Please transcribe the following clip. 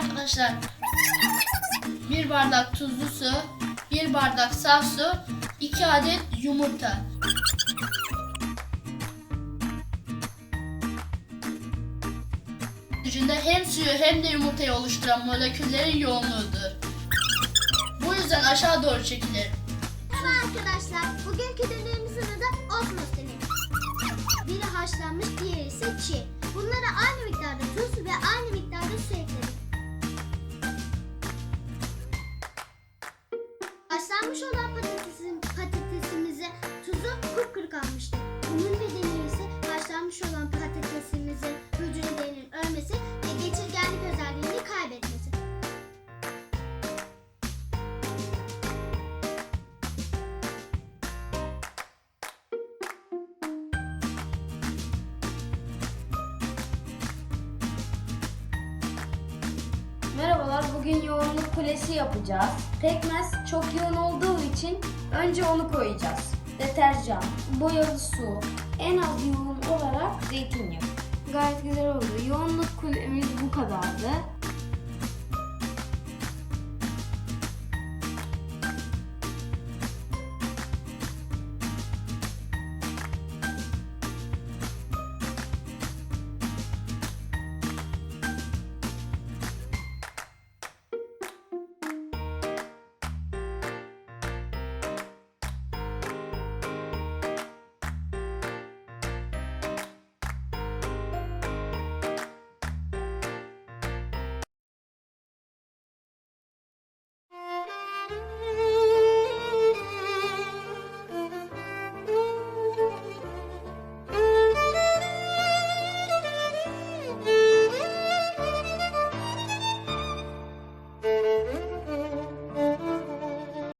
arkadaşlar. 1 bardak tuzlu su, 1 bardak saf su, 2 adet yumurta. Gücünde hem suyu hem de yumurtayı oluşturan moleküllerin yoğunluğudur. Bu yüzden aşağı doğru çekilir. Merhaba arkadaşlar. Bugünkü deneyimizin adı osmos deneyi. Biri haşlanmış, diğeri ise çiğ. Bunlara aynı miktarda tuz Haşlanmış olan patatesin, patatesimize tuzu bugün yoğunluk kulesi yapacağız. Pekmez çok yoğun olduğu için önce onu koyacağız. Deterjan, boyalı su, en az yoğun olarak zeytinyağı. Gayet güzel oldu. Yoğunluk kulemiz bu kadardı.